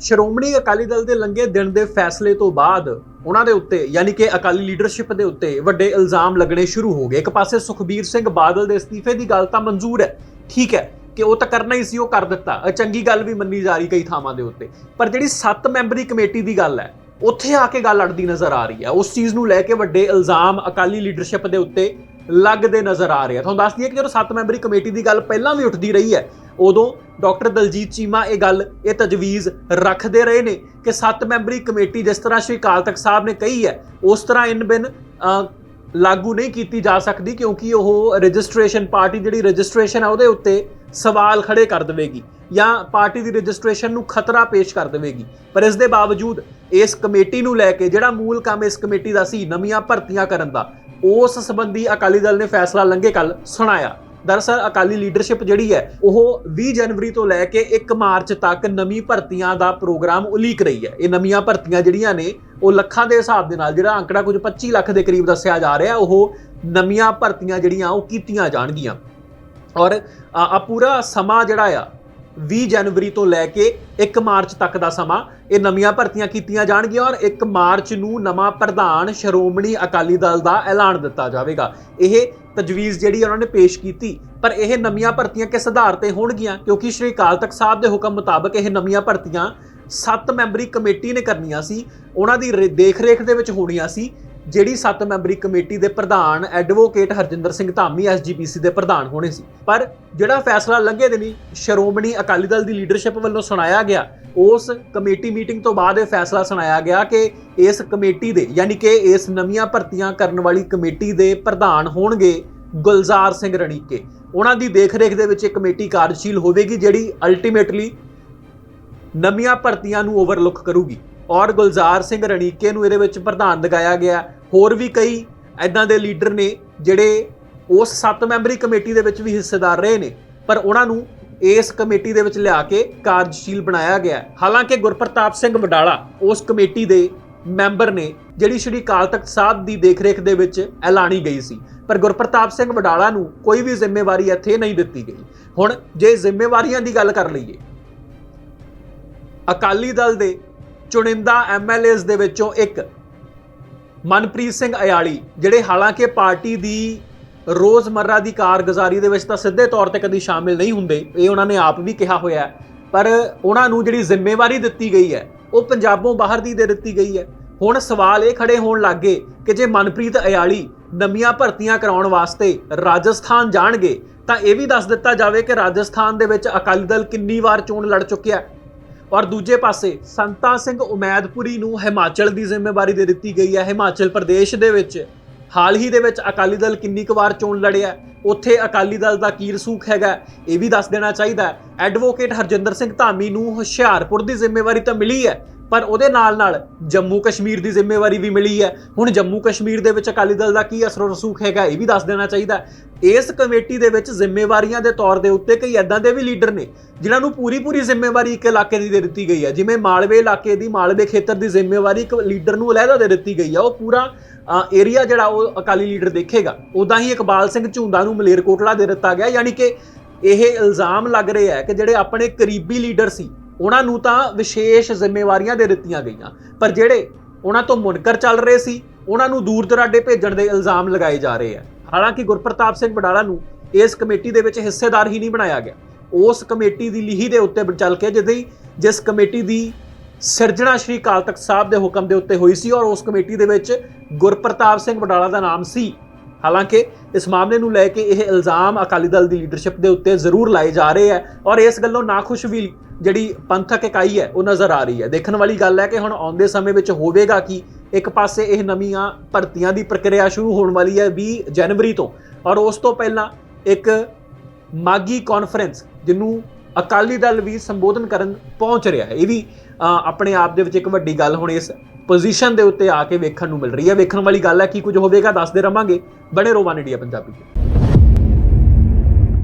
ਸ਼੍ਰੋਮਣੀ ਅਕਾਲੀ ਦਲ ਦੇ ਲੰਗੇ ਦਿਨ ਦੇ ਫੈਸਲੇ ਤੋਂ ਬਾਅਦ ਉਹਨਾਂ ਦੇ ਉੱਤੇ, ਯਾਨੀ ਕਿ ਅਕਾਲੀ ਲੀਡਰਸ਼ਿਪ ਦੇ ਉੱਤੇ ਵੱਡੇ ਇਲਜ਼ਾਮ ਲੱਗਣੇ ਸ਼ੁਰੂ ਹੋ ਗਏ। ਇੱਕ ਪਾਸੇ ਸੁਖਬੀਰ ਸਿੰਘ ਬਾਦਲ ਦੇ ਅਸਤੀਫੇ ਦੀ ਗੱਲ ਤਾਂ ਮਨਜ਼ੂਰ ਹੈ, ਠੀਕ ਹੈ, ਕਿ ਉਹ ਤਾਂ ਕਰਨਾ ਹੀ ਸੀ, ਉਹ ਕਰ ਦਿੱਤਾ। ਇਹ ਚੰਗੀ ਗੱਲ ਵੀ ਮੰਨੀ ਜਾ ਰਹੀ ਕਈ ਥਾਵਾਂ ਦੇ ਉੱਤੇ। ਪਰ ਜਿਹੜੀ 7 ਮੈਂਬਰੀ ਕਮੇਟੀ ਦੀ ਗੱਲ ਹੈ, ਉੱਥੇ ਆ ਕੇ ਗੱਲ ਅੜਦੀ ਨਜ਼ਰ ਆ ਰਹੀ ਹੈ। ਉਸ ਚੀਜ਼ ਨੂੰ ਲੈ ਕੇ ਵੱਡੇ ਇਲਜ਼ਾਮ ਅਕਾਲੀ ਲੀਡਰਸ਼ਿਪ ਦੇ ਉੱਤੇ ਲੱਗਦੇ ਨਜ਼ਰ ਆ ਰਹੇ ਆ। ਤੁਹਾਨੂੰ ਦੱਸ ਦਈਏ ਕਿ ਜਦੋਂ ਸੱਤ ਮੈਂਬਰੀ ਕਮੇਟੀ ਦੀ ਗੱਲ ਪਹਿਲਾਂ ਵੀ ਉੱਠਦੀ ਰਹੀ ਹੈ, ਉਦੋਂ ਡਾਕਟਰ ਦਲਜੀਤ ਚੀਮਾ ਇਹ ਗੱਲ, ਇਹ ਤਜਵੀਜ਼ ਰੱਖਦੇ ਰਹੇ ਨੇ ਕਿ ਸੱਤ ਮੈਂਬਰੀ ਕਮੇਟੀ ਜਿਸ ਤਰ੍ਹਾਂ ਸ਼੍ਰੀ ਅਕਾਲ ਤਖਤ ਸਾਹਿਬ ਨੇ ਕਹੀ ਹੈ, ਉਸ ਤਰ੍ਹਾਂ ਇਨ ਬਿਨ ਲਾਗੂ ਨਹੀਂ ਕੀਤੀ ਜਾ ਸਕਦੀ ਕਿਉਂਕਿ ਉਹ ਰਜਿਸਟ੍ਰੇਸ਼ਨ ਪਾਰਟੀ ਜਿਹੜੀ ਰਜਿਸਟ੍ਰੇਸ਼ਨ ਹੈ ਉਹਦੇ ਉੱਤੇ ਸਵਾਲ ਖੜੇ ਕਰ ਦੇਵੇਗੀ ਜਾਂ ਪਾਰਟੀ ਦੀ ਰਜਿਸਟ੍ਰੇਸ਼ਨ ਨੂੰ ਖਤਰਾ ਪੇਸ਼ ਕਰ ਦੇਵੇਗੀ। ਪਰ ਇਸ ਦੇ ਬਾਵਜੂਦ ਇਸ ਕਮੇਟੀ ਨੂੰ ਲੈ ਕੇ ਜਿਹੜਾ ਮੂਲ ਕੰਮ ਇਸ ਕਮੇਟੀ ਦਾ ਸੀ, ਨਵੀਆਂ ਭਰਤੀਆਂ ਕਰਨ ਦਾ ਉਸ ਸੰਬੰਧੀ ਅਕਾਲੀ ਦਲ ਨੇ ਫੈਸਲਾ ਲੰਘੇ ਕੱਲ ਸੁਣਾਇਆ। ਦਰਅਸਲ ਅਕਾਲੀ ਲੀਡਰਸ਼ਿਪ ਜਿਹੜੀ ਹੈ, ਉਹ 20 ਜਨਵਰੀ ਤੋਂ ਲੈ ਕੇ 1 ਮਾਰਚ ਤੱਕ ਨਵੀਂ ਭਰਤੀਆਂ ਦਾ ਪ੍ਰੋਗਰਾਮ ਉਲੀਕ ਰਹੀ ਹੈ। ਇਹ ਨਵੀਆਂ ਭਰਤੀਆਂ ਜਿਹੜੀਆਂ ਨੇ, ਉਹ ਲੱਖਾਂ ਦੇ ਹਿਸਾਬ ਦੇ ਨਾਲ, ਜਿਹੜਾ ਅੰਕੜਾ ਕੁਝ 25 ਲੱਖ ਦੇ ਕਰੀਬ ਦੱਸਿਆ ਜਾ ਰਿਹਾ, ਉਹ ਨਵੀਆਂ ਭਰਤੀਆਂ ਜਿਹੜੀਆਂ, ਉਹ ਕੀਤੀਆਂ ਜਾਣਗੀਆਂ। ਔਰ ਆ ਪੂਰਾ ਸਮਾਂ ਜਿਹੜਾ ਆ 20 ਜਨਵਰੀ ਤੋਂ ਲੈ ਕੇ 1 ਮਾਰਚ ਤੱਕ ਦਾ ਸਮਾਂ ਇਹ ਨਵੀਆਂ ਭਰਤੀਆਂ ਕੀਤੀਆਂ ਜਾਣਗੀਆਂ ਔਰ 1 ਮਾਰਚ ਨੂੰ ਨਵਾਂ ਪ੍ਰਧਾਨ ਸ਼੍ਰੋਮਣੀ ਅਕਾਲੀ ਦਲ ਦਾ ਐਲਾਨ ਦਿੱਤਾ ਜਾਵੇਗਾ। ਇਹ ਤਜਵੀਜ਼ ਜਿਹੜੀ ਉਹਨਾਂ ਨੇ ਪੇਸ਼ ਕੀਤੀ, ਪਰ ਇਹ ਨਵੀਆਂ ਭਰਤੀਆਂ ਕਿਸ ਆਧਾਰ ਤੇ ਹੋਣਗੀਆਂ? ਕਿਉਂਕਿ ਸ਼੍ਰੀ ਅਕਾਲ ਤਖਤ ਸਾਹਿਬ ਦੇ ਹੁਕਮ ਮੁਤਾਬਕ ਇਹ ਨਵੀਆਂ ਭਰਤੀਆਂ ਸੱਤ ਮੈਂਬਰੀ ਕਮੇਟੀ ਨੇ ਕਰਨੀਆਂ ਸੀ, ਉਹਨਾਂ ਦੀ ਰੇ- ਦੇਖ-ਰੇਖ ਦੇ ਵਿੱਚ ਹੋਣੀਆਂ ਸੀ। ਜਿਹੜੀ 7 ਮੈਂਬਰੀ ਕਮੇਟੀ ਦੇ ਪ੍ਰਧਾਨ ਐਡਵੋਕੇਟ ਹਰਜਿੰਦਰ ਸਿੰਘ ਧਾਮੀ ਐਸਜੀਪੀਸੀ ਦੇ ਪ੍ਰਧਾਨ ਹੋਣੇ ਸੀ। ਪਰ ਜਿਹੜਾ ਫੈਸਲਾ ਲੰਘੇ ਦਿਨੀ ਸ਼੍ਰੋਮਣੀ ਅਕਾਲੀ ਦਲ ਦੀ ਲੀਡਰਸ਼ਿਪ ਵੱਲੋਂ ਸੁਣਾਇਆ ਗਿਆ, ਉਸ ਕਮੇਟੀ ਮੀਟਿੰਗ ਤੋਂ ਬਾਅਦ ਇਹ ਫੈਸਲਾ ਸੁਣਾਇਆ ਗਿਆ ਕਿ ਇਸ ਕਮੇਟੀ ਦੇ, ਯਾਨੀ ਕਿ ਇਸ ਨਵੀਆਂ ਭਰਤੀਆਂ ਕਰਨ ਵਾਲੀ ਕਮੇਟੀ ਦੇ ਪ੍ਰਧਾਨ ਹੋਣਗੇ ਗੁਲਜ਼ਾਰ ਸਿੰਘ ਰਣੀਕੇ। ਉਹਨਾਂ ਦੀ ਦੇਖ-ਰੇਖ ਦੇ ਵਿੱਚ ਇਹ ਕਮੇਟੀ ਕਾਰਜਸ਼ੀਲ ਹੋਵੇਗੀ, ਜਿਹੜੀ ਅਲਟੀਮੇਟਲੀ ਨਵੀਆਂ ਭਰਤੀਆਂ ਨੂੰ ਓਵਰਲੁੱਕ ਕਰੂਗੀ। ਔਰ ਗੁਲਜ਼ਾਰ ਸਿੰਘ ਰਣੀਕੇ ਨੂੰ ਇਹਦੇ ਵਿੱਚ ਪ੍ਰਧਾਨ ਲਗਾਇਆ ਗਿਆ। ਹੋਰ ਵੀ ਕਈ ਐਦਾਂ ਦੇ ਲੀਡਰ ਨੇ ਜਿਹੜੇ ਉਸ 7 ਮੈਂਬਰੀ ਕਮੇਟੀ ਦੇ ਵਿੱਚ ਵੀ ਹਿੱਸੇਦਾਰ ਰਹੇ ਨੇ, ਪਰ ਉਹਨਾਂ ਨੂੰ ਇਸ ਕਮੇਟੀ ਦੇ ਵਿੱਚ ਲਿਆ ਕੇ ਕਾਰਜਸ਼ੀਲ ਬਣਾਇਆ ਗਿਆ ਹਾਲਾਂਕਿ ਗੁਰਪ੍ਰਤਾਪ ਸਿੰਘ ਵਡਾਲਾ ਉਸ ਕਮੇਟੀ ਦੇ ਮੈਂਬਰ ਨੇ, ਜਿਹੜੀ ਸ਼੍ਰੀ ਅਕਾਲ ਤਖਤ ਸਾਹਿਬ ਦੀ ਦੇਖਰੇਖ ਦੇ ਵਿੱਚ ਐਲਾਨੀ ਗਈ ਸੀ, ਪਰ ਗੁਰਪ੍ਰਤਾਪ ਸਿੰਘ ਵਡਾਲਾ ਨੂੰ ਕੋਈ ਵੀ ਜ਼ਿੰਮੇਵਾਰੀ ਇੱਥੇ ਨਹੀਂ ਦਿੱਤੀ ਗਈ। ਹੁਣ ਜੇ ਜ਼ਿੰਮੇਵਾਰੀਆਂ ਦੀ ਗੱਲ ਕਰ ਲਈਏ, ਅਕਾਲੀ ਦਲ ਦੇ ਚੁਣਿੰਦਾ ਐਮਐਲਏਸ ਦੇ ਵਿੱਚੋਂ ਇੱਕ ਮਨਪ੍ਰੀਤ ਸਿੰਘ ਅਯਾਲੀ, ਜਿਹੜੇ ਹਾਲਾਂਕਿ ਪਾਰਟੀ ਦੀ ਰੋਜ਼ਮਰਰਾ ਦੀ ਕਾਰਗੁਜ਼ਾਰੀ ਦੇ ਵਿੱਚ ਤਾਂ ਸਿੱਧੇ ਤੌਰ ਤੇ ਕਦੀ ਸ਼ਾਮਿਲ ਨਹੀਂ ਹੁੰਦੇ, ਇਹ ਉਹਨਾਂ ਨੇ ਆਪ ਵੀ ਕਿਹਾ ਹੋਇਆ ਪਰ ਉਹਨਾਂ ਨੂੰ ਜਿਹੜੀ ਜ਼ਿੰਮੇਵਾਰੀ ਦਿੱਤੀ ਗਈ ਹੈ, ਉਹ ਪੰਜਾਬੋਂ ਬਾਹਰ ਦੀ ਦੇ ਦਿੱਤੀ ਗਈ ਹੈ। ਹੁਣ ਸਵਾਲ ਇਹ ਖੜੇ ਹੋਣ ਲੱਗੇ ਕਿ ਜੇ ਮਨਪ੍ਰੀਤ ਅਯਾਲੀ ਨਵੀਆਂ ਭਰਤੀਆਂ ਕਰਾਉਣ ਵਾਸਤੇ ਰਾਜਸਥਾਨ ਜਾਣਗੇ, ਤਾਂ ਇਹ ਵੀ ਦੱਸ ਦਿੱਤਾ ਜਾਵੇ ਕਿ ਰਾਜਸਥਾਨ ਦੇ ਵਿੱਚ ਅਕਾਲੀ ਦਲ ਕਿੰਨੀ ਵਾਰ ਚੋਣ ਲੜ ਚੁੱਕਿਆ ਔਰ ਦੂਜੇ ਪਾਸੇ ਸੰਤਾ ਸਿੰਘ ਉਮੈਦਪੁਰੀ ਨੂੰ ਹਿਮਾਚਲ ਦੀ ਜ਼ਿੰਮੇਵਾਰੀ ਦੇ ਦਿੱਤੀ ਗਈ ਹੈ। ਹਿਮਾਚਲ ਪ੍ਰਦੇਸ਼ ਦੇ ਵਿੱਚ ਹਾਲ ਹੀ ਦੇ ਵਿੱਚ ਅਕਾਲੀ ਦਲ ਕਿੰਨੀ ਕੁ ਵਾਰ ਚੋਣ ਲੜਿਆ ਉੱਥੇ ਅਕਾਲੀ ਦਲ ਦਾ ਕੀ ਰਸੂਖ ਹੈਗਾ? ਇਹ ਵੀ ਦੱਸ ਦੇਣਾ ਚਾਹੀਦਾ ਐਡਵੋਕੇਟ ਹਰਜਿੰਦਰ ਸਿੰਘ ਧਾਮੀ ਨੂੰ ਹੁਸ਼ਿਆਰਪੁਰ ਦੀ ਜ਼ਿੰਮੇਵਾਰੀ ਤਾਂ ਮਿਲੀ ਹੈ। ਪਰ ਉਹਦੇ ਨਾਲ ਨਾਲ ਜੰਮੂ ਕਸ਼ਮੀਰ ਦੀ ਜ਼ਿੰਮੇਵਾਰੀ ਵੀ ਮਿਲੀ ਹੈ। ਹੁਣ ਜੰਮੂ ਕਸ਼ਮੀਰ ਦੇ ਵਿੱਚ ਅਕਾਲੀ ਦਲ ਦਾ ਕੀ ਅਸਰ ਰਸੂਖ ਹੈਗਾ ਇਹ ਵੀ ਦੱਸ ਦੇਣਾ ਚਾਹੀਦਾ ਇਸ ਕਮੇਟੀ ਦੇ ਵਿੱਚ ਜ਼ਿੰਮੇਵਾਰੀਆਂ ਦੇ ਤੌਰ ਦੇ ਉੱਤੇ ਕਈ ਐਦਾਂ ਦੇ ਵੀ ਲੀਡਰ ਨੇ, ਜਿਨ੍ਹਾਂ ਨੂੰ ਪੂਰੀ ਪੂਰੀ ਜ਼ਿੰਮੇਵਾਰੀ ਇੱਕ ਇਲਾਕੇ ਦੀ ਦੇ ਦਿੱਤੀ ਗਈ ਹੈ। ਜਿਵੇਂ ਮਾਲਵੇ ਇਲਾਕੇ ਦੀ, ਮਾਲਵੇ ਖੇਤਰ ਦੀ ਜ਼ਿੰਮੇਵਾਰੀ ਇੱਕ ਲੀਡਰ ਨੂੰ ਅਲੱਗਾ ਦੇ ਦਿੱਤੀ ਗਈ ਹੈ। ਉਹ ਪੂਰਾ ਏਰੀਆ ਜਿਹੜਾ ਉਹ ਅਕਾਲੀ ਲੀਡਰ ਦੇਖੇਗਾ। ਉਦਾਂ ਹੀ ਇਕਬਾਲ ਸਿੰਘ ਝੁੰਦਾ ਨੂੰ ਮਲੇਰਕੋਟਲਾ ਦੇ ਦਿੱਤਾ ਗਿਆ। ਯਾਨੀ ਕਿ ਇਹ ਇਲਜ਼ਾਮ ਲੱਗ ਰਿਹਾ ਹੈ ਕਿ ਜਿਹੜੇ ਆਪਣੇ ਕਰੀਬੀ ਲੀਡਰ ਸੀ ਉਹਨਾਂ ਨੂੰ ਤਾਂ ਵਿਸ਼ੇਸ਼ ਜ਼ਿੰਮੇਵਾਰੀਆਂ ਦੇ ਦਿੱਤੀਆਂ ਗਈਆਂ। ਪਰ ਜਿਹੜੇ ਉਹਨਾਂ ਤੋਂ ਮੁਨਕਰ ਚੱਲ ਰਹੇ ਸੀ, ਉਹਨਾਂ ਨੂੰ ਦੂਰ ਦਰਾਡੇ ਭੇਜਣ ਦੇ ਇਲਜ਼ਾਮ ਲਗਾਏ ਜਾ ਰਹੇ ਆ। ਹਾਲਾਂਕਿ ਗੁਰਪ੍ਰਤਾਪ ਸਿੰਘ ਬਡਾਲਾ ਨੂੰ ਇਸ ਕਮੇਟੀ ਦੇ ਵਿੱਚ ਹਿੱਸੇਦਾਰ ਹੀ ਨਹੀਂ ਬਣਾਇਆ ਗਿਆ। ਉਸ ਕਮੇਟੀ ਦੀ ਲੀਹ ਦੇ ਉੱਤੇ ਚੱਲ ਕੇ ਜਿਹਦੀ ਜਿਸ ਕਮੇਟੀ ਦੀ ਸਿਰਜਣਾ ਸ਼੍ਰੀ ਅਕਾਲ ਤਖਤ ਸਾਹਿਬ ਦੇ ਹੁਕਮ ਦੇ ਉੱਤੇ ਹੋਈ ਸੀ, ਔਰ ਉਸ ਕਮੇਟੀ ਦੇ ਵਿੱਚ ਗੁਰਪ੍ਰਤਾਪ ਸਿੰਘ ਬਡਾਲਾ ਦਾ ਨਾਮ ਸੀ। ਹਾਲਾਂਕਿ ਇਸ ਮਾਮਲੇ ਨੂੰ ਲੈ ਕੇ ਇਹ ਇਲਜ਼ਾਮ ਅਕਾਲੀ ਦਲ ਦੀ ਲੀਡਰਸ਼ਿਪ ਦੇ ਉੱਤੇ ਜ਼ਰੂਰ ਲਾਏ ਜਾ ਰਹੇ ਹੈ ਔਰ ਇਸ ਗੱਲੋਂ ਨਾਖੁਸ਼ ਵੀ ਜਿਹੜੀ ਪੰਥਕ ਇਕਾਈ ਹੈ, ਉਹ ਨਜ਼ਰ ਆ ਰਹੀ ਹੈ। ਦੇਖਣ ਵਾਲੀ ਗੱਲ ਹੈ ਕਿ ਹੁਣ ਆਉਂਦੇ ਸਮੇਂ ਵਿੱਚ ਹੋਵੇਗਾ ਕਿ? ਇੱਕ ਪਾਸੇ ਇਹ ਨਵੀਆਂ ਭਰਤੀਆਂ ਦੀ ਪ੍ਰਕਿਰਿਆ ਸ਼ੁਰੂ ਹੋਣ ਵਾਲੀ ਹੈ 20 ਜਨਵਰੀ ਤੋਂ। ਔਰ ਉਸ ਤੋਂ ਪਹਿਲਾਂ ਇੱਕ ਮਾਗੀ ਕਾਨਫਰੰਸ ਜਿਹਨੂੰ ਅਕਾਲੀ ਦਲ ਵੀ ਸੰਬੋਧਨ ਕਰਨ ਪਹੁੰਚ ਰਿਹਾ ਹੈ। ਇਹ ਵੀ ਆਪਣੇ ਆਪ ਦੇ ਵਿੱਚ ਇੱਕ ਵੱਡੀ ਗੱਲ ਹੁਣ ਇਸ ਪੋਜੀਸ਼ਨ ਦੇ ਉੱਤੇ ਆ ਕੇ ਵੇਖਣ ਨੂੰ ਮਿਲ ਰਹੀ ਹੈ। ਵੇਖਣ ਵਾਲੀ ਗੱਲ ਹੈ ਕੀ ਕੁਝ ਹੋਵੇਗਾ, ਦੱਸਦੇ ਰਵਾਂਗੇ। ਬਣੇ ਰੋਵਾਨ ਇੰਡੀਆ ਪੰਜਾਬੀ